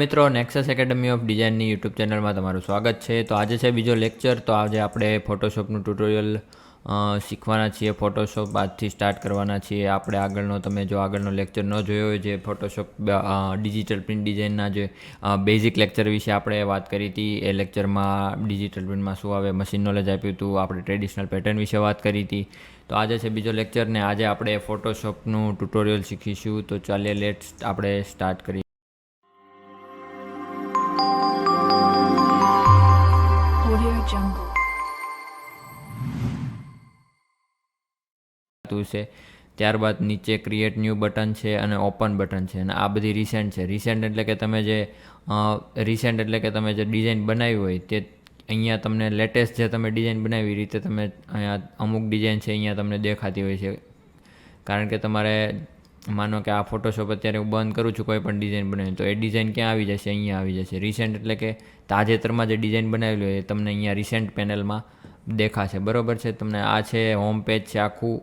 મિત્રો Nexus academy of ડિઝાઇનની YouTube ચેનલમાં તમારું સ્વાગત છે. તો આજે છે બીજો લેક્ચર તો આજે આપણે ફોટોશોપનું ટ્યુટોરિયલ શીખવાના છીએ. ફોટોશોપ આજથી સ્ટાર્ટ કરવાના છીએ. આપણે આગળનો, તમે જો આગળનો લેક્ચર ન જોયો હોય, જે ફોટોશોપ ડિજિટલ પ્રિન્ટ ડિઝાઇનના જે બેઝિક લેક્ચર વિશે આપણે વાત કરી હતી, એ લેક્ચરમાં ડિજિટલ પ્રિન્ટમાં શું આવે મશીન નોલેજ આપ્યું હતું, આપણે ટ્રેડિશનલ પેટર્ન વિશે વાત કરી હતી. તો આજે છે બીજો લેક્ચર ને આજે આપણે ફોટોશોપનું ટ્યુટોરિયલ શીખીશું. તો ચાલીએ લેટ્સ આપણે સ્ટાર્ટ કરીએ. થતું છે. ત્યારબાદ નીચે ક્રિએટ ન્યૂ બટન છે અને ઓપન બટન છે અને આ બધી રિસેન્ટ છે. રિસેન્ટ એટલે કે તમે જે રિસેન્ટ એટલે કે તમે જે ડિઝાઇન બનાવી હોય તે અહીંયા તમને લેટેસ્ટ જે તમે ડિઝાઇન બનાવી રીતે તમે અહીંયા અમુક ડિઝાઇન છે અહીંયા તમને દેખાતી હોય છે. કારણ કે તમારે, માનો કે આ ફોટોશોપ અત્યારે હું બંધ કરું છું કોઈ પણ ડિઝાઇન બનાવી તો એ ડિઝાઇન ક્યાં આવી જશે? અહીંયા આવી જશે. રિસેન્ટ એટલે કે તાજેતરમાં જે ડિઝાઇન બનાવેલું હોય એ તમને અહીંયા રિસેન્ટ પેનલમાં દેખાશે. બરાબર છે? તમને આ છે હોમ પેજ છે, આખું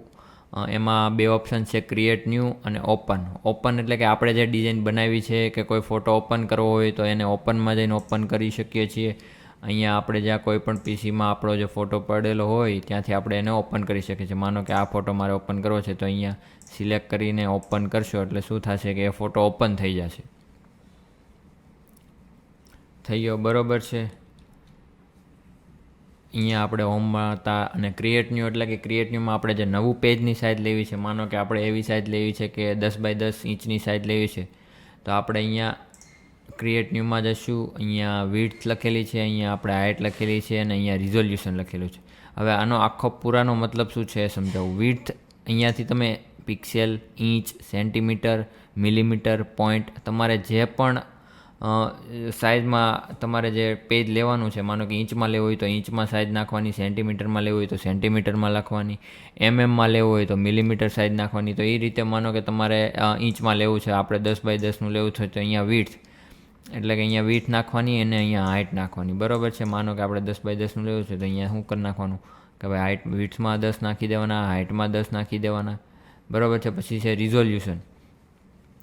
એમાં બે ઓપ્શન છે ક્રિએટ ન્યૂ અને ઓપન ઓપન એટલે કે આપણે જે ડિઝાઇન બનાવી છે કે કોઈ ફોટો ઓપન કરવો હોય તો એને ઓપનમાં જઈને ઓપન કરી શકીએ છીએ. અહીંયા આપણે જ્યાં કોઈ પણ પીસીમાં આપણો જે ફોટો પડેલો હોય, ત્યાંથી આપણે એને ઓપન કરી શકીએ છીએ. માનો કે આ ફોટો મારે ઓપન કરવો છે, તો અહીંયા સિલેક્ટ કરીને ઓપન કરશો એટલે શું થશે કે એ ફોટો ઓપન થઈ જશે. થઈ ગયો, બરોબર છે? અહીંયા આપણે હોમમાં હતા અને ક્રિએટ ન્યૂ એટલે કે ક્રિએટ ન્યૂમાં આપણે જે નવું પેજની સાઇઝ લેવી છે, માનો કે આપણે એવી સાઇઝ લેવી છે કે દસ બાય દસ ઇંચની સાઇઝ લેવી છે, તો આપણે અહીંયા ક્રિએટ ન્યૂમાં જશું, અહીંયા વિડ્થ લખેલી છે, અહીંયા આપણે હાઇટ લખેલી છે અને અહીંયા રિઝોલ્યુશન લખેલું છે. હવે આનો આખો પૂરાનો મતલબ શું છે એ સમજાવું. વિડ્થ અહીંયાથી તમે pixel inch centimetre millimetre point તમારે જે પણ સાઇઝમાં તમારે જે પેજ લેવાનું છે, માનો કે ઇંચમાં લેવું હોય તો ઇંચમાં સાઇઝ નાખવાની, સેન્ટીમીટરમાં લેવું હોય તો સેન્ટીમીટરમાં લખવાની, એમએમમાં લેવું હોય તો મિલીમીટર સાઇઝ નાખવાની. તો એ રીતે માનો કે તમારે ઇંચમાં લેવું છે, આપણે દસ બાય દસનું લેવું છે, તો અહીંયા વીથ એટલે કે અહીંયા વીથ નાખવાની અને અહીંયા હાઇટ નાખવાની. બરોબર છે? માનો કે આપણે દસ બાય દસનું લેવું છે, તો અહીંયા શું કરી નાખવાનું? કે ભાઈ હાઇટ વીથમાં દસ નાખી દેવાના હાઇટમાં દસ નાખી દેવાના. બરોબર છે? પછી છે રિઝોલ્યુશન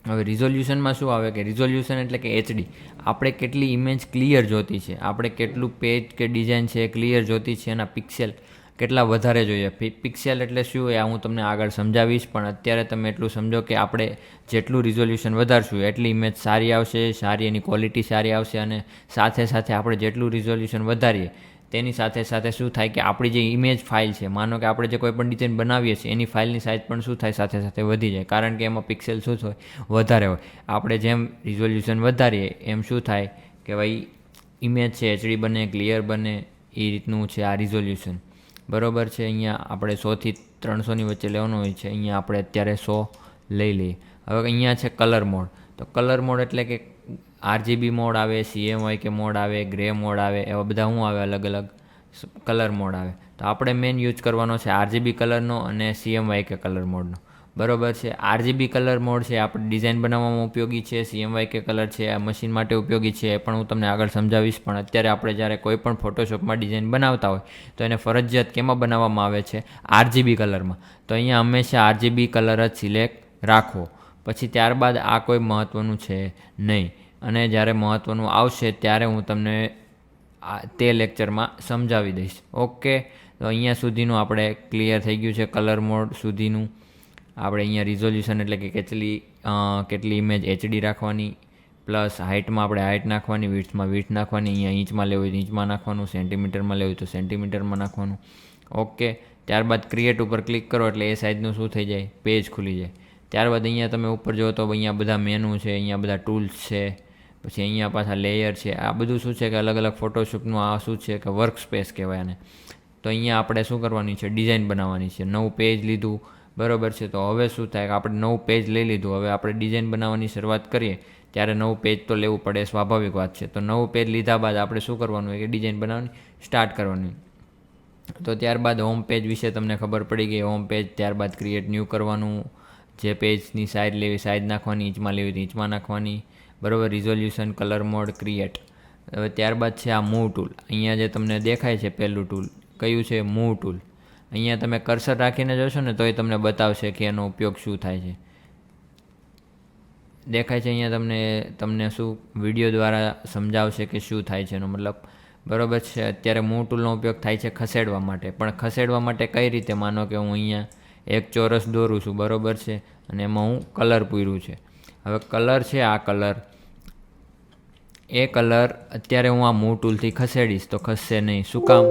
હવે રિઝોલ્યુશનમાં શું આવે કે રિઝોલ્યુશન એટલે કે એચડી આપણે કેટલી ઇમેજ ક્લિયર જોતી છે? આપણે કેટલું પેજ કે ડિઝાઇન છે ક્લિયર જોતી છે એના પિક્સેલ કેટલા વધારે જોઈએ? પિક્સેલ એટલે શું એ હું તમને આગળ સમજાવીશ, પણ અત્યારે તમે એટલું સમજો કે આપણે જેટલું રિઝોલ્યુશન વધારશું, એટલી ઇમેજ સારી આવશે, સારી એની ક્વોલિટી સારી આવશે અને સાથે સાથે આપણે જેટલું રિઝોલ્યુશન વધારીએ તેની સાથે સાથે શું થાય કે આપણી જે ઇમેજ ફાઇલ છે, માનો કે આપણે જે કોઈ પણ ડિઝાઇન બનાવીએ છીએ, એની ફાઇલની સાઇઝ પણ શું થાય સાથે સાથે વધી જાય. કારણ કે એમાં પિક્સેલ શું હોય વધારે હોય. આપણે જેમ રિઝોલ્યુશન વધારીએ, એમ શું થાય કે ભાઈ ઇમેજ છે એચડી બને ક્લિયર બને, એ રીતનું છે આ રિઝોલ્યુશન બરાબર છે? અહીંયા આપણે સોથી ત્રણસોની વચ્ચે લેવાનું હોય છે. અહીંયા આપણે અત્યારે સો લઈ લઈએ. હવે અહીંયા છે કલર મોડ તો કલર મોડ એટલે કે આરજીબી મોડ આવે સીએમવાય કે મોડ આવે, ગ્રે મોડ આવે, એવા બધા શું આવે અલગ અલગ કલર મોડ આવે. તો આપણે મેઇન યુઝ કરવાનો છે આરજીબી કલરનો અને સીએમવાય કે કલર મોડનો બરોબર છે? આરજીબી કલર મોડ છે, આપણે ડિઝાઇન બનાવવામાં ઉપયોગી છે સીએમવાય કે કલર છે, આ મશીન માટે ઉપયોગી છે, એ પણ હું તમને આગળ સમજાવીશ. પણ અત્યારે આપણે જ્યારે કોઈ પણ ફોટોશોપમાં ડિઝાઇન બનાવતા હોય, તો એને ફરજિયાત કેમાં બનાવવામાં આવે છે? આરજીબી કલરમાં. તો અહીંયા હંમેશા આરજીબી કલર જ સિલેક્ટ રાખવો. પછી ત્યારબાદ આ કોઈ મહત્ત્વનું છે નહીં. અને જ્યારે મહત્ત્વનું આવશે ત્યારે હું તમને તે લેક્ચરમાં સમજાવી દઈશ. ઓકે? તો અહીંયા સુધીનું આપણે ક્લિયર થઈ ગયું છે કલર મોડ સુધીનું. આપણે અહીંયા રિઝોલ્યુશન એટલે કે કેટલી કેટલી ઇમેજ એચડી રાખવાની, પ્લસ હાઇટમાં આપણે હાઇટ નાખવાની વીથમાં વીથ નાખવાની, અહીંયા ઇંચમાં લેવું હોય ઇંચમાં નાખવાનું, સેન્ટીમીટરમાં લેવું હોય તો સેન્ટીમીટરમાં નાખવાનું. ઓકે? ત્યારબાદ ક્રિએટ ઉપર ક્લિક કરો એટલે એ સાઇઝનું શું થઈ જાય? પેજ ખુલી જાય. ત્યારબાદ અહીંયા તમે ઉપર જો તો અહીંયા બધા મેનુ છે, અહીંયા બધા ટૂલ્સ છે. પછી અહીંયા પાછા લેયર છે. આ બધું શું છે કે અલગ અલગ ફોટોશોપનું આ શું છે કે વર્ક સ્પેસ કહેવાય આને. તો અહીંયા આપણે શું કરવાની છે? ડિઝાઇન બનાવવાની છે. નવું પેજ લીધું. બરાબર છે. તો હવે શું થાય કે આપણે નવું પેજ લઈ લીધું. હવે આપણે ડિઝાઇન બનાવવાની શરૂઆત કરીએ. ત્યારે નવું પેજ તો લેવું પડે સ્વાભાવિક વાત છે. તો નવું પેજ લીધા બાદ આપણે શું કરવાનું હોય કે ડિઝાઇન બનાવવાની સ્ટાર્ટ કરવાની. તો ત્યારબાદ હોમ પેજ વિશે તમને ખબર પડી ગઈ. હોમ પેજ ત્યારબાદ ક્રિએટ ન્યૂ કરવાનું. જે પેજની સાઇઝ લેવી સાઇઝ નાખવાની ઇંચમાં લેવી તો ઇંચમાં નાખવાની. બરોબર રિઝોલ્યુશન કલર મોડ ક્રિએટ હવે ત્યારબાદ છે આ મૂવ ટૂલ અહીંયા જે તમને દેખાય છે પહેલું ટૂલ કયું છે મૂવ ટૂલ અહીંયા તમે કર્સર રાખીને જોશો ને, તોય તમને બતાવશે કે એનો ઉપયોગ શું થાય છે. દેખાય છે અહીંયા તમને તમને શું વીડિયો દ્વારા સમજાવશે કે શું થાય છે એનો મતલબ. બરોબર છે, અત્યારે મૂવ ટૂલનો ઉપયોગ થાય છે ખસેડવા માટે. પણ ખસેડવા માટે કઈ રીતે? માનો કે હું અહીંયા એક ચોરસ દોરું છું, બરોબર છે, અને એમાં હું કલર પૂર્યું છે. હવે કલર છે આ કલર. એ કલર અત્યારે હું આ મૂવ ટૂલથી ખસેડીશ તો ખસશે નહીં. શું કામ?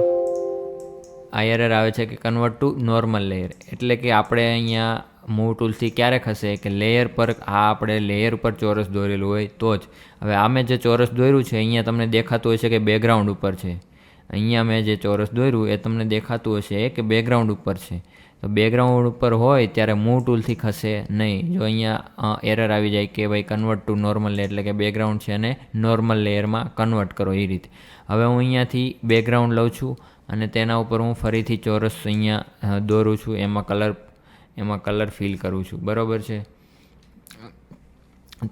આ એરર આવે છે કે કન્વર્ટ ટુ નોર્મલ લેયર એટલે કે આપણે અહીંયા મૂવ ટૂલથી ક્યારે ખસે? કે લેયર પર આ આપણે લેયર ઉપર ચોરસ દોરેલું હોય તો જ. હવે આ મેં જે ચોરસ દોર્યું છે, અહીંયા તમને દેખાતું હશે કે બેકગ્રાઉન્ડ ઉપર છે. અહીંયા મેં જે ચોરસ દોર્યું એ તમને દેખાતું હશે કે બેકગ્રાઉન્ડ ઉપર છે. તો બેકગ્રાઉન્ડ ઉપર હોય ત્યારે મૂવ ટૂલથી ખસે નહીં. જો અહીંયા એરર આવી જાય કે ભાઈ કન્વર્ટ ટુ નોર્મલ એટલે કે બેકગ્રાઉન્ડ છે અને નોર્મલ લેયરમાં કન્વર્ટ કરો એ રીતે. હવે હું અહીંયાથી બેકગ્રાઉન્ડ લઉં છું અને તેના ઉપર હું ફરીથી ચોરસ અહીંયા દોરું છું. એમાં કલર એમાં કલર ફિલ કરું છું. બરાબર છે?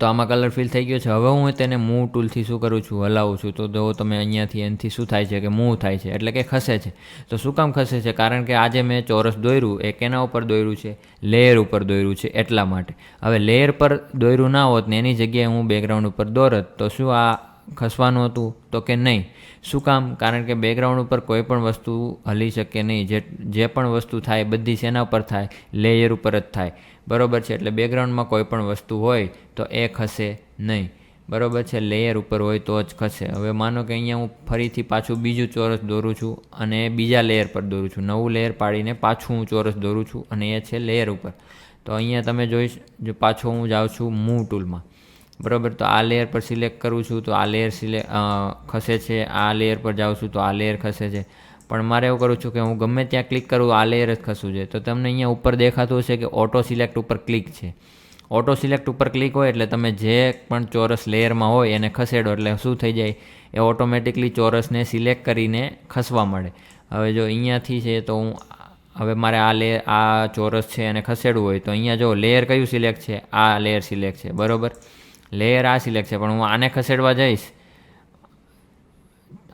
તો આમાં કલર ફિલ થઈ ગયો છે. હવે હું તેને મૂવ ટૂલથી શું કરું છું? હલાવું છું. તો જો તમે અહીંયાથી એનાથી શું થાય છે કે મૂવ થાય છે? એટલે કે ખસે છે. તો શું કામ ખસે છે? કારણ કે આજે મેં ચોરસ દોર્યું. એ કેના ઉપર દોર્યું છે? લેયર ઉપર દોર્યું છે એટલા માટે. હવે લેયર પર દોર્યું ના હોત ને એની જગ્યાએ હું બેકગ્રાઉન્ડ ઉપર દોરત, તો શું આ ખસવાનું હતું? તો કે નહીં. શું કામ? કારણ કે બેકગ્રાઉન્ડ ઉપર કોઈ પણ વસ્તુ હલી શકે નહીં. જે જે પણ વસ્તુ થાય, બધી શેના ઉપર થાય? લેયર ઉપર જ થાય. બરોબર છે? એટલે બેકગ્રાઉન્ડમાં કોઈ પણ વસ્તુ હોય તો એ ખસે નહીં. બરોબર છે? લેયર ઉપર હોય તો જ ખસે. હવે માનો કે અહીંયા હું ફરીથી પાછું બીજું ચોરસ દોરું છું અને બીજા લેયર પર દોરું છું. નવું લેયર પાડીને પાછું હું ચોરસ દોરું છું અને એ છે લેયર ઉપર. તો અહીંયા તમે જોઈશ જો પાછો હું જાઉં છું મૂવ ટૂલમાં બરાબર? તો આ લેયર પર સિલેક્ટ કરું છું તો આ લેયર સિલે ખસે છે. આ લેયર પર જાઉં છું તો આ લેયર ખસે છે. પણ મારે એવું કરું છું કે હું ગમે ત્યાં ક્લિક કરું, આ લેયર જ ખસું છે. તો તમને અહીંયા ઉપર દેખાતું હશે કે ઓટો સિલેક્ટ ઉપર ક્લિક છે. ઓટો સિલેક્ટ ઉપર ક્લિક હોય એટલે તમે જે પણ ચોરસ લેયરમાં હોય એને ખસેડો એટલે શું થઈ જાય? એ ઓટોમેટિકલી ચોરસને સિલેક્ટ કરીને ખસવા મળે. હવે જો અહીંયાથી છે તો હું હવે મારે આ લેયર આ ચોરસ છે એને ખસેડવું હોય તો અહીંયા જો લેયર કયું સિલેક્ટ છે? આ લેયર સિલેક્ટ છે. બરોબર? લેયર આ સિલેક્ટ છે. પણ હું આને ખસેડવા જઈશ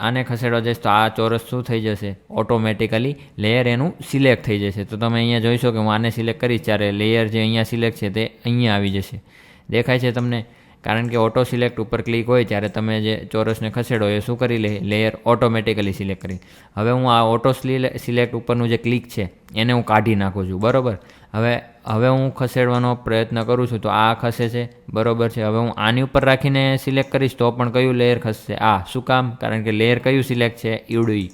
આને ખસેડવા જઈશ તો આ ચોરસ શું થઈ જશે? ઓટોમેટિકલી લેયર એનું સિલેક્ટ થઈ જશે. તો તમે અહીંયા જોઈશો કે હું આને સિલેક્ટ કરીશ ત્યારે લેયર જે અહીંયા સિલેક્ટ છે તે અહીંયા આવી જશે. દેખાય છે તમને? કારણ કે ઓટો સિલેક્ટ ઉપર ક્લિક હોય, ત્યારે તમે જે ચોરસને ખસેડો એ શું કરી લે? લેયર ઓટોમેટિકલી સિલેક્ટ કરી. હવે હું આ ઓટો સિલેક્ટ ઉપરનું જે ક્લિક છે, એને હું કાઢી નાખું છું. બરોબર? હવે હવે હું ખસેડવાનો પ્રયત્ન કરું છું તો આ ખસે છે. બરોબર છે. હવે હું આની ઉપર રાખીને સિલેક્ટ કરીશ તો પણ કયું લેયર ખસશે આ, શું કામ? કારણ કે લેયર કયું સિલેક્ટ છે? ઈવડુઈ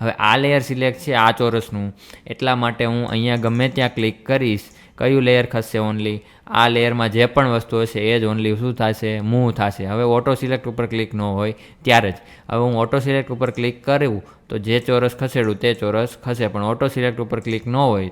હવે આ લેયર સિલેક્ટ છે આ ચોરસનું. એટલા માટે હું અહીંયા ગમે ત્યાં ક્લિક કરીશ, કયું લેયર ખસશે ઓનલી આ લેયરમાં જે પણ વસ્તુ હશે એ જ ઓનલી શું થશે? મૂવ થશે. હવે ઓટો સિલેક્ટ ઉપર ક્લિક ન હોય ત્યારે જ. હવે હું ઓટો સિલેક્ટ ઉપર ક્લિક કરું તો જે ચોરસ ખસેડું તે ચોરસ ખસે. પણ ઓટો સિલેક્ટ ઉપર ક્લિક ન હોય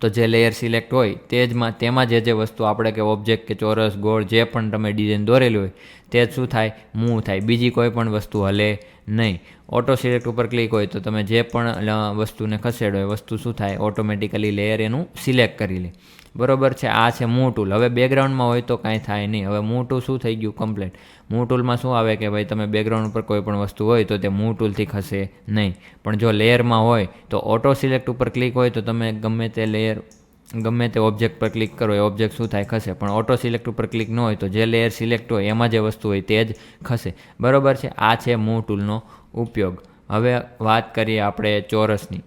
તો જે લેયર સિલેક્ટ હોય તે જમાં તેમાં જે જે વસ્તુ આપણે કે ઓબ્જેક્ટ કે ચોરસ, ગોળ, જે પણ તમે ડિઝાઇન દોરેલી હોય તે જ શું થાય? મૂવ થાય. બીજી કોઈ પણ વસ્તુ હલે નહીં. ઓટો સિલેક્ટ ઉપર ક્લિક હોય તો તમે જે પણ વસ્તુને ખસેડો એ વસ્તુ શું થાય? ઓટોમેટિકલી લેયર એનું સિલેક્ટ કરી લે. બરોબર છે, આ છે મૂવ ટૂલ હવે બેકગ્રાઉન્ડમાં હોય તો કાંઈ થાય નહીં. હવે મૂવ ટૂલ શું થઈ ગયું? કમ્પ્લેટ મૂવ ટૂલમાં શું આવે કે ભાઈ તમે બેકગ્રાઉન્ડ ઉપર કોઈ પણ વસ્તુ હોય તો તે મૂવ ટૂલથી ખસે નહીં. પણ જો લેયરમાં હોય તો ઓટો સિલેક્ટ ઉપર ક્લિક હોય તો તમે ગમે તે લેયર ગમે તે ઓબ્જેક્ટ પર ક્લિક કરો, એ ઓબ્જેક્ટ શું થાય? ખસે. પણ ઓટો સિલેક્ટ ઉપર ક્લિક ન હોય તો જે લેયર સિલેક્ટ હોય, એમાં જે વસ્તુ હોય તે જ ખસે. બરોબર છે, આ છે મૂવ ટૂલનો ઉપયોગ. હવે વાત કરીએ આપણે ચોરસની.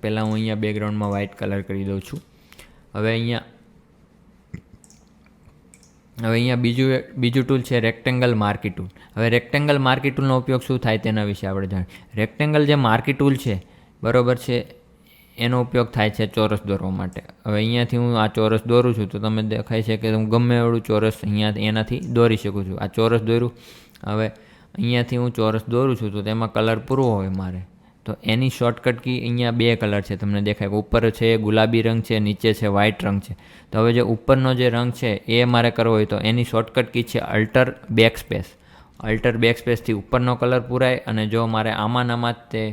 પહેલાં હું અહીંયા બેકગ્રાઉન્ડમાં વ્હાઇટ કલર કરી દઉં છું. હવે અહીંયા હવે અહીંયા બીજું બીજું ટૂલ છે રેક્ટેંગલ માર્કી ટૂલ હવે રેક્ટેંગલ માર્કી ટૂલનો ઉપયોગ શું થાય તેના વિશે આપણે જાણીએ. રેક્ટેંગલ જે માર્કી ટૂલ છે, બરોબર છે, એનો ઉપયોગ થાય છે ચોરસ દોરવા માટે. હવે અહીંયાથી હું આ ચોરસ દોરું છું તો તમે દેખાય છે કે હું ગમે એવડું ચોરસ અહીંયા એનાથી દોરી શકું છું. આ ચોરસ દોર્યું. હવે અહીંયાથી હું ચોરસ દોરું છું તો તેમાં કલર પૂરો હોય મારે. તો એની શોર્ટકટ કી અહીંયા બે કલર છે, તમને દેખાય કે ઉપર છે ગુલાબી રંગ છે, નીચે છે વ્હાઇટ રંગ છે. તો હવે જે ઉપરનો જે રંગ છે એ મારે કરવો હોય તો એની શોર્ટકટ કી છે alter back space alter back સ્પેસથી ઉપરનો કલર પૂરાય અને જો મારે આમાં આમાં તે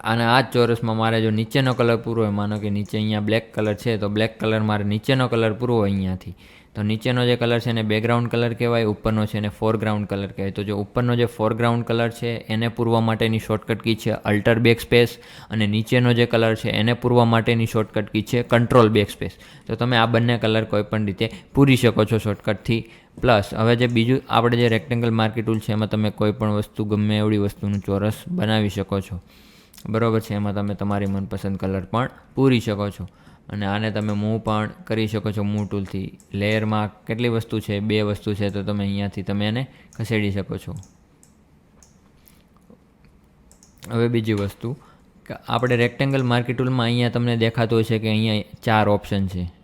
અને આ ચોરસમાં મારે જો નીચેનો કલર પૂરો હોય, માનો કે નીચે અહીંયા બ્લેક કલર છે, તો બ્લેક કલર મારે નીચેનો કલર પૂરો હોય અહીંયાથી. તો નીચેનો જે કલર છે એને બેકગ્રાઉન્ડ કલર કહેવાય, ઉપરનો છે એને ફોરગ્રાઉન્ડ કલર કહેવાય. તો જો ઉપરનો જે ફોરગ્રાઉન્ડ કલર છે એને પૂરવા માટેની શોર્ટકટ કી છે અલ્ટર બેક સ્પેસ અને નીચેનો જે કલર છે એને પૂરવા માટેની શોર્ટકટ કી છે કંટ્રોલ બેક સ્પેસ તો તમે આ બંને કલર કોઈ પણ રીતે પૂરી શકો છો શોર્ટકટથી પ્લસ હવે જે બીજું આપણે જે રેક્ટેંગલ માર્કેટ ટૂલ છે, એમાં તમે કોઈ પણ વસ્તુ ગમે એવડી વસ્તુનું ચોરસ બનાવી શકો છો. બરોબર છે, એમાં તમે તમારી મનપસંદ કલર પણ પૂરી શકો છો. અને આને તમે મૂવ પણ કરી શકો છો મૂવ ટૂલથી લેયરમાં કેટલી વસ્તુ છે, બે વસ્તુ છે, તો તમે અહીંયાથી તમે એને ખસેડી શકો છો. હવે બીજી વસ્તુ આપણે રેક્ટેંગલ માર્કેટ ટૂલમાં અહીંયા તમને દેખાતું હશે કે અહીંયા ચાર ઓપ્શન છે.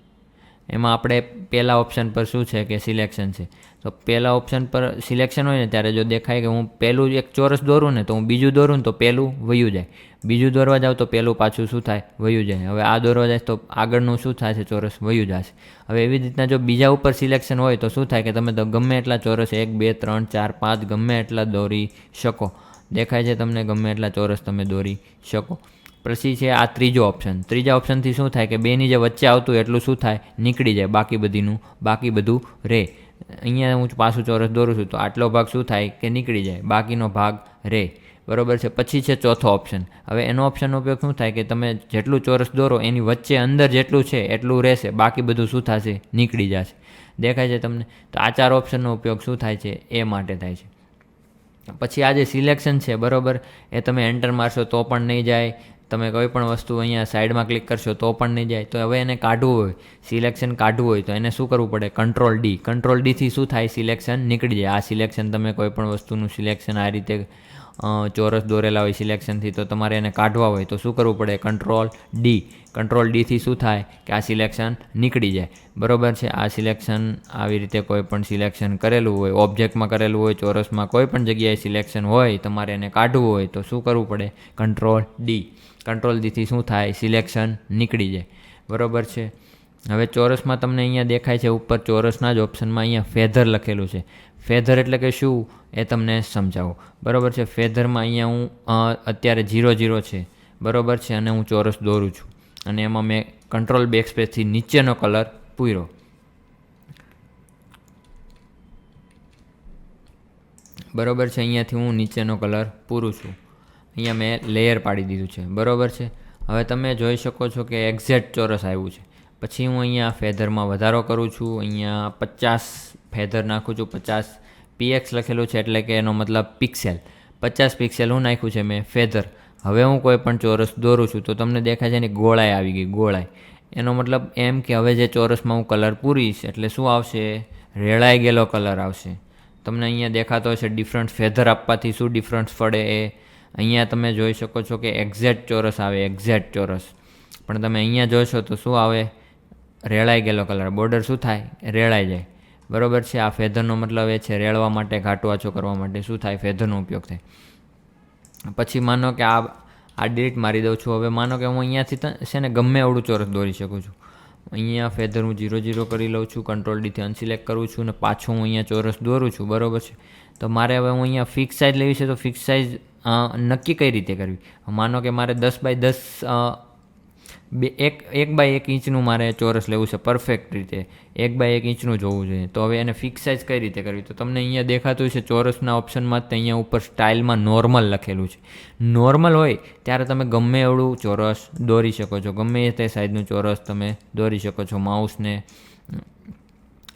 એમાં આપણે પહેલા ઓપ્શન પર શું છે કે સિલેક્શન છે? તો પહેલા ઓપ્શન પર સિલેક્શન હોય ને ત્યારે જો દેખાય કે હું પહેલું એક ચોરસ દોરું ને તો હું બીજું દોરું ને તો પહેલું વયું જાય. બીજું દોરવા જાઉં તો પહેલું પાછું શું થાય? વયું જાય. હવે આ દોરવા જાય તો આગળનું શું થાય છે? ચોરસ વયું જશે. હવે એવી રીતના જો બીજા ઉપર સિલેક્શન હોય તો શું થાય કે તમે તો ગમે એટલા ચોરસ એક, બે, ત્રણ, ચાર, પાંચ ગમે એટલા દોરી શકો. દેખાય છે તમને ગમે એટલા ચોરસ તમે દોરી શકો. પછી છે આ ત્રીજો ઓપ્શન ત્રીજા ઓપ્શનથી શું થાય કે બેની જે વચ્ચે આવતું એટલું શું થાય? નીકળી જાય બાકી બધીનું, બાકી બધું રહે અહીંયા હું પાછું ચોરસ દોરું છું તો આટલો ભાગ શું થાય કે નીકળી જાય, બાકીનો ભાગ રહે બરોબર છે? પછી છે ચોથો ઓપ્શન હવે એનો ઓપ્શનનો ઉપયોગ શું થાય કે તમે જેટલું ચોરસ દોરો, એની વચ્ચે અંદર જેટલું છે એટલું રહેશે, બાકી બધું શું થશે? નીકળી જશે. દેખાય છે તમને? તો આ ચાર ઓપ્શનનો ઉપયોગ શું થાય છે? એ માટે થાય છે. પછી આ જે સિલેક્શન છે, બરાબર? એ તમે એન્ટર મારશો તો પણ નહીં જાય. તમે કોઈ પણ વસ્તુ અહીંયા સાઈડમાં ક્લિક કરશો તો પણ નહીં જાય. તો હવે એને કાઢવું હોય, સિલેક્શન કાઢવું હોય, તો એને શું કરવું પડે? કંટ્રોલ ડી કંટ્રોલ ડીથી શું થાય? સિલેક્શન નીકળી જાય. આ સિલેક્શન તમે કોઈ પણ વસ્તુનું સિલેક્શન આ રીતે ચોરસ દોરેલા હોય સિલેક્શનથી, તો તમારે એને કાઢવા હોય. તો શું કરવું પડે? કંટ્રોલ ડી કંટ્રોલ ડીથી શું થાય? કે આ સિલેક્શન નીકળી જાય. બરોબર છે? આ સિલેક્શન આવી રીતે કોઈ પણ સિલેક્શન કરેલું હોય, ઓબ્જેક્ટમાં કરેલું હોય, ચોરસમાં કોઈ પણ જગ્યાએ સિલેક્શન હોય, તમારે એને કાઢવું હોય, તો શું કરવું પડે? કંટ્રોલ ડી કંટ્રોલ ડીથી શું થાય, સિલેક્શન નીકળી જાય. બરાબર છે? હવે ચોરસમાં તમને અહીંયા દેખાય છે, ઉપર ચોરસના જ ઓપ્શનમાં અહીંયા ફેધર લખેલું છે. ફેધર એટલે કે શું? એ તમને સમજાવું. બરોબર છે? ફેધરમાં અહીંયા હું અત્યારે જીરો જીરો છે. બરોબર છે? અને હું ચોરસ દોરું છું. અને એમાં મેં કંટ્રોલ બેક સ્પેસથી નીચેનો કલર પૂર્યો. બરોબર છે? અહીંયાથી હું નીચેનો કલર પૂરું છું. અહીંયા મેં લેયર પાડી દીધું છે. બરોબર છે? હવે તમે જોઈ શકો છો કે એક્ઝેક્ટ ચોરસ આવ્યું છે. પછી હું અહીંયા ફેધરમાં વધારો કરું છું. અહીંયા પચાસ ફેધર નાખું છું. પચાસ પીએક્સ લખેલું છે એટલે કે એનો મતલબ પિક્સેલ પચાસ પિક્સેલ હું નાખ્યું છે મેં ફેધર. હવે હું કોઈ પણ ચોરસ દોરું છું તો તમને દેખાય છે એની ગોળાઈ આવી ગઈ, ગોળાઈ. એનો મતલબ એમ કે હવે જે ચોરસમાં હું કલર પૂરીશ એટલે શું આવશે? રેળાઈ ગયેલો કલર આવશે. તમને અહીંયા દેખાતો હશે ડિફરન્ટ ફેધર આપવાથી શું ડિફરન્સ પડે એ. અહીંયા તમે જોઈ શકો છો કે એક્ઝેક્ટ ચોરસ આવે એક્ઝેક્ટ ચોરસ. પણ તમે અહીંયા જોશો તો શું આવે? રેળાઈ ગયેલો કલર બોર્ડર શું થાય? રેળાઈ જાય. બરોબર છે? આ ફેધરનો મતલબ એ છે રેળવા માટે ઘાટો આછો કરવા માટે શું થાય? ફેધરનો ઉપયોગ થાય. પછી માનો કે આ આ ડિલીટ મારી દઉં છું. હવે માનો કે હું અહીંયાથી છે ને, ગમે એવડું ચોરસ દોરી શકું છું. અહીંયા ફેધર હું જીરો જીરો કરી લઉં છું કંટ્રોલ ડીથી અનસિલેક્ટ કરું છું અને પાછું હું અહીંયા ચોરસ દોરું છું. બરોબર છે? તો મારે હવે હું અહીંયા ફિક્સ સાઇઝ લેવી છે તો ફિક્સ સાઇઝ નક્કી કઈ રીતે કરવી? માનો કે મારે દસ બાય દસ બે, એક એક બાય એક ઇંચનું મારે ચોરસ લેવું છે પરફેક્ટ રીતે. એક બાય એક ઇંચનું જોવું જોઈએ. તો હવે એને ફિક્સ સાઇઝ કઈ રીતે કરવી? તો તમને અહીંયા દેખાતું છે ચોરસના ઓપ્શનમાં તો અહીંયા ઉપર સ્ટાઇલમાં નોર્મલ લખેલું છે. નોર્મલ હોય ત્યારે તમે ગમે એવડું ચોરસ દોરી શકો છો. ગમે તે સાઇઝનું ચોરસ તમે દોરી શકો છો. માઉસને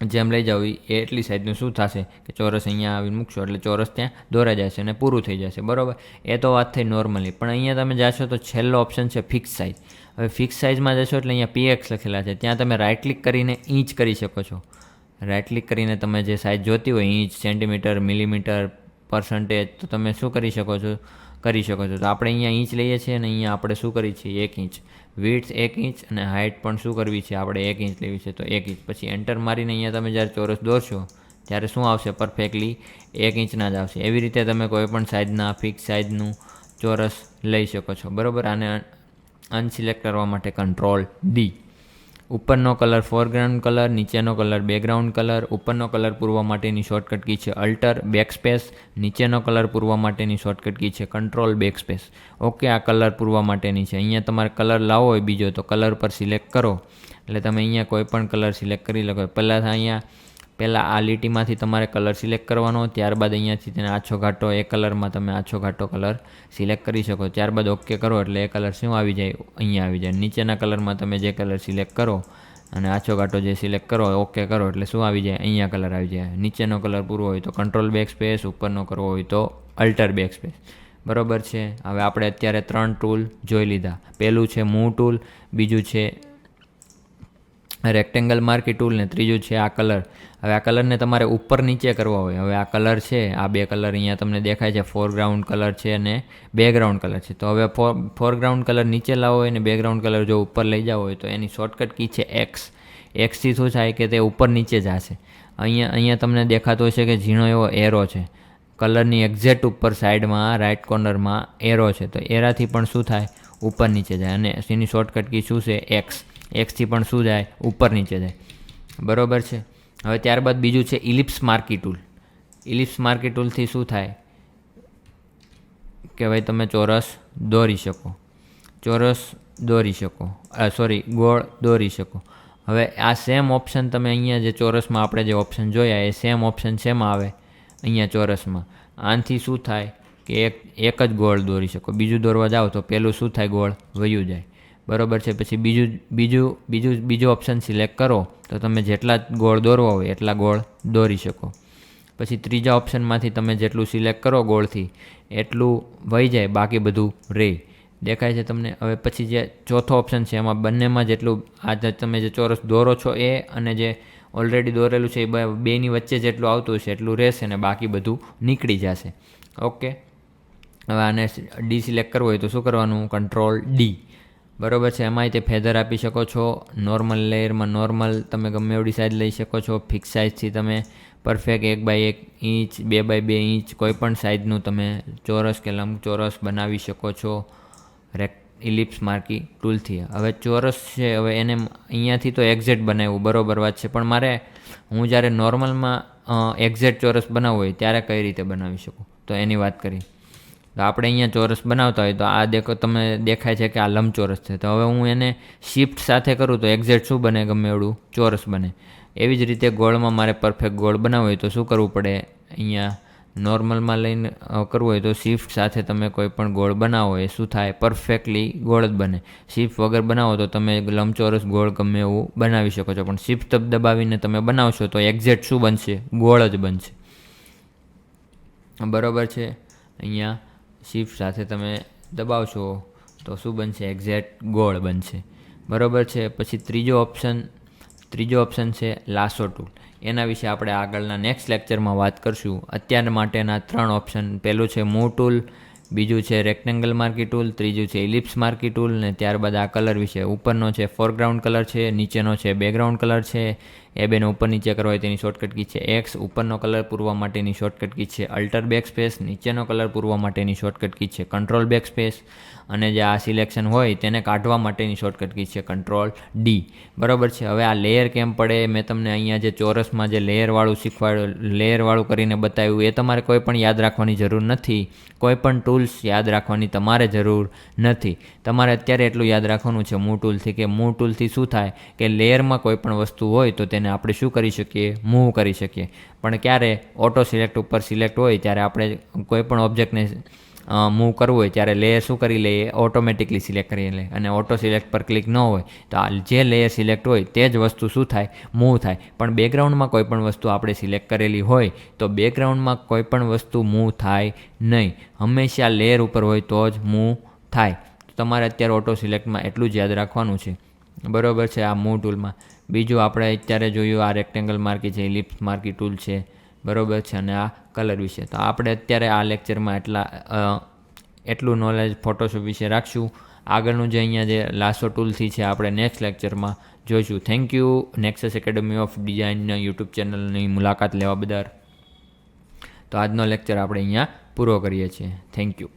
જેમ લઈ જાવ એ એટલી સાઈઝનું શું થશે કે ચોરસ અહીંયા આવીને મૂકશો? એટલે ચોરસ ત્યાં દોરાઈ જશે અને પૂરું થઈ જશે, બરાબર? એ તો વાત થઈ નોર્મલી પણ અહીંયા તમે જાશો તો છેલ્લો ઓપ્શન છે ફિક્સ સાઇઝ હવે ફિક્સ સાઇઝમાં જશો એટલે અહીંયા પીએક્સ લખેલા છે. ત્યાં તમે રાઇટ ક્લિક કરીને ઇંચ કરી શકો છો. રાઇટ ક્લિક કરીને તમે જે સાઇઝ જોતી હોય, ઇંચ સેન્ટીમીટર મિલીમીટર પર્સન્ટેજ તો તમે શું કરી શકો છો? કરી શકો છો. તો આપણે અહીંયા ઇંચ લઈએ છીએ અને અહીંયા આપણે શું કરીએ છીએ? એક ઇંચ. વિડ્થ એક ઇંચ અને હાઇટ પણ શું કરવી છે? આપણે એક ઇંચ લેવી છે તો એક ઇંચ પછી એન્ટર મારીને અહીંયા તમે જ્યારે ચોરસ દોરશો, ત્યારે શું આવશે? પરફેક્ટલી એક ઇંચના જ આવશે. એવી રીતે તમે કોઈપણ સાઇઝના ફિક્સ સાઇઝનું ચોરસ લઈ શકો છો. બરાબર? આને અનસિલેક્ટ કરવા માટે કંટ્રોલ ડી ઉપરનો કલર ફોરગ્રાઉન્ડ કલર, નીચેનો કલર બેકગ્રાઉન્ડ કલર, ઉપરનો કલર પૂરવા માટેની શોર્ટકટ કી છે અલ્ટર બેકસ્પેસ નીચેનો કલર પૂરવા માટેની શોર્ટકટ કી છે કંટ્રોલ બેકસ્પેસ ઓકે આ કલર પૂરવા માટેની છે. અહીંયા તમારે કલર લાવવો હોય બીજો તો કલર પર સિલેક્ટ કરો. એટલે તમે અહીંયા કોઈ પણ કલર સિલેક્ટ કરી લખો પહેલાં અહીંયા પહેલાં આ લીટીમાંથી તમારે કલર સિલેક્ટ કરવાનો, ત્યારબાદ અહીંયાથી તેને આછો ઘાટો, એ કલરમાં તમે આછો ઘાટો કલર સિલેક્ટ કરી શકો. ત્યારબાદ ઓકે કરો એટલે એ કલર શું આવી જાય? અહીંયા આવી જાય. નીચેના કલરમાં તમે જે કલર સિલેક્ટ કરો અને આછો ઘાટો જે સિલેક્ટ કરો, ઓકે કરો એટલે શું આવી જાય? અહીંયા કલર આવી જાય. નીચેનો કલર પૂરો હોય તો કંટ્રોલ બેક સ્પેસ ઉપરનો કરવો હોય તો અલ્ટર બેક સ્પેસ બરોબર છે? હવે આપણે અત્યારે ત્રણ ટૂલ જોઈ લીધા. પહેલું છે મૂવ ટૂલ બીજું છે રેક્ટેંગલ માર્કી ટૂલ ને ત્રીજું છે આ કલર હવે આ કલરને તમારે ઉપર નીચે કરવા હોય. હવે આ કલર છે, આ બે કલર અહીંયા તમને દેખાય છે. ફોરગ્રાઉન્ડ કલર છે અને બેકગ્રાઉન્ડ કલર છે. તો હવે ફોર ફોરગ્રાઉન્ડ કલર નીચે લાવો હોય અને બેકગ્રાઉન્ડ કલર જો ઉપર લઈ જાવ હોય તો એની શોર્ટકટ કી છે એક્સ એક્સથી શું થાય કે તે ઉપર નીચે જશે. અહીંયા અહીંયા તમને દેખાતો હશે કે ઝીણો એવો એરો છે. કલરની એક્ઝેક્ટ ઉપર સાઈડમાં રાઇટ કોર્નરમાં એરો છે. તો એરાથી પણ શું થાય? ઉપર નીચે જાય અને એની શોર્ટકટ કી શું છે? એક્સ એક્સથી પણ શું જાય? ઉપર નીચે જાય. બરોબર છે? હવે ત્યારબાદ બીજું છે ellipse marquee tool. Ellipse marquee ટૂલથી શું થાય? કે ભાઈ તમે ચોરસ દોરી શકો. ચોરસ દોરી શકો. સોરી, ગોળ દોરી શકો. હવે આ સેમ ઓપ્શન તમે અહીંયા જે ચોરસમાં આપણે જે ઓપ્શન જોયા, એ સેમ ઓપ્શન શેમાં આવે? અહીંયા ચોરસમાં. આનાથી શું થાય? કે એક એક જ ગોળ દોરી શકો. બીજું દોરવા જાઓ તો પહેલું શું થાય? ગોળ વયું જાય. બરોબર છે, પછી બીજું બીજું બીજું બીજું ઓપ્શન સિલેક્ટ કરો, તો તમે જેટલા ગોળ દોરવા હોય એટલા ગોળ દોરી શકો. પછી ત્રીજા ઓપ્શનમાંથી તમે જેટલું સિલેક્ટ કરો ગોળથી, એટલું વહી જાય બાકી બધું રહે દેખાય છે તમને? હવે પછી જે ચોથો ઓપ્શન છે, એમાં બંનેમાં જેટલું, આ તમે જે ચોરસ દોરો છો એ અને જે ઓલરેડી દોરેલું છે, એ બેની વચ્ચે જેટલું આવતું હશે એટલું રહેશે અને બાકી બધું નીકળી જશે. ઓકે? હવે આને ડી સિલેક્ટ કરવું હોય તો શું કરવાનું? કંટ્રોલ ડી બરોબર છે, એમાંય તે ફેધર આપી શકો છો. નોર્મલ લેયરમાં નોર્મલ તમે ગમે એવડી સાઇઝ લઈ શકો છો. ફિક્સ સાઇઝથી તમે પરફેક્ટ એક બાય એક ઇંચ બે બાય બે ઇંચ કોઈપણ સાઇઝનું તમે ચોરસ કે લંબચોરસ બનાવી શકો છો. રેક ઇલિપ્સ માર્કી ટૂલથી હવે ચોરસ છે, હવે એને અહીંયાથી તો એક્ઝેક્ટ બનાવ્યું, બરોબર વાત છે. પણ મારે, હું જ્યારે નોર્મલમાં એક્ઝેક્ટ ચોરસ બનાવવું હોય ત્યારે કઈ રીતે બનાવી શકું? તો એની વાત કરી. તો આપણે અહીંયા ચોરસ બનાવતા હોય તો આ દેખો તમે દેખાય છે કે આ લંબચોરસ છે. તો હવે હું એને શિફ્ટ સાથે કરું તો એક્ઝેક્ટ શું બને ગમે એવડું? ચોરસ બને. એવી જ રીતે ગોળમાં મારે પરફેક્ટ ગોળ બનાવવો હોય તો શું કરવું પડે? અહીંયા નોર્મલમાં લઈને કરવું હોય તો શિફ્ટ સાથે તમે કોઈ પણ ગોળ બનાવો, એ શું થાય? પરફેક્ટલી ગોળ જ બને. શિફ્ટ વગર બનાવો તો તમે લંબચોરસ ગોળ ગમે એવું બનાવી શકો છો. પણ શિફ્ટ દબાવીને તમે બનાવશો તો એક્ઝેક્ટ શું બનશે? ગોળ જ બનશે. બરોબર છે? અહીંયા શિફ્ટ સાથે તમે દબાવશો તો શું બનશે? એક્ઝેક્ટ ગોળ બનશે. બરોબર છે? પછી ત્રીજો ઓપ્શન ત્રીજો ઓપ્શન છે લાસો ટૂલ એના વિશે આપણે આગળના નેક્સ્ટ લેક્ચરમાં વાત કરશું. અત્યાર માટેના ત્રણ ઓપ્શન પહેલું છે મૂવ ટૂલ બીજું છે રેક્ટેંગલ માર્કી ટૂલ ત્રીજું છે ઇલિપ્સ માર્કી ટૂલ ને ત્યારબાદ આ કલર વિશે ઉપરનો છે ફોરગ્રાઉન્ડ કલર છે, નીચેનો છે બેકગ્રાઉન્ડ કલર છે એ બેને ઉપર નીચે કરવા હોય તેની શોર્ટકટ કી છે. એક્સ ઉપરનો કલર પૂરવા માટેની શોર્ટકટ કી છે. અલ્ટર બેક સ્પેસ નીચેનો કલર પૂરવા માટેની શોર્ટકટ કી છે. કંટ્રોલ બેક સ્પેસ અને જે આ સિલેક્શન હોય તેને કાઢવા માટેની શોર્ટકટ કી છે. કંટ્રોલ ડી બરાબર છે? હવે આ લેયર કેમ પડે? મેં તમને અહીંયા જે ચોરસમાં જે લેયરવાળું શીખવાડ્યું લેયરવાળું કરીને બતાવ્યું, એ તમારે કોઈ પણ યાદ રાખવાની જરૂર નથી. કોઈ પણ ટૂલ્સ યાદ રાખવાની તમારે જરૂર નથી. તમારે અત્યારે એટલું યાદ રાખવાનું છે મૂવ ટૂલથી કે મૂવ ટૂલથી શું થાય? કે લેયરમાં કોઈ પણ વસ્તુ હોય તો તેને આપણે શું કરી શકીએ? મૂવ કરી શકીએ. પણ ક્યારે ઓટો સિલેક્ટ ઉપર સિલેક્ટ હોય, ત્યારે આપણે કોઈ પણ ઓબ્જેક્ટને મૂવ કરવું હોય, ત્યારે લેયર શું કરી લઈએ? ઓટોમેટિકલી સિલેક્ટ કરી લે અને ઓટો સિલેક્ટ પર ક્લિક ન હોય, તો આ જે લેયર સિલેક્ટ હોય, તે જ વસ્તુ શું થાય? મૂવ થાય. પણ બેકગ્રાઉન્ડમાં કોઈ પણ વસ્તુ આપણે સિલેક્ટ કરેલી હોય, તો બેકગ્રાઉન્ડમાં કોઈ પણ વસ્તુ મૂવ થાય નહીં. હંમેશા લેયર ઉપર હોય તો જ મૂવ થાય. તમારે અત્યારે ઓટો સિલેક્ટમાં એટલું જ યાદ રાખવાનું છે. બરોબર છે આ મૂવ ટૂલમાં બીજું આપણે અત્યારે જોયું આ રેક્ટેંગલ માર્કી છે ઇલિપ્સ માર્કી ટૂલ છે, બરોબર છે અને આ કલર વિશે. તો આપણે અત્યારે આ લેક્ચરમાં એટલા એટલું નોલેજ ફોટોશોપ વિશે રાખશું. આગળનું જે અહીંયા જે લાસો ટૂલથી છે આપણે નેક્સ્ટ લેક્ચરમાં જોઈશું. Thank you Nexus academy of ડિઝાઇનના યુટ્યુબ ચેનલની મુલાકાત લેવા બદલ. તો આજનો લેક્ચર આપણે અહીંયા પૂરો કરીએ છીએ. Thank you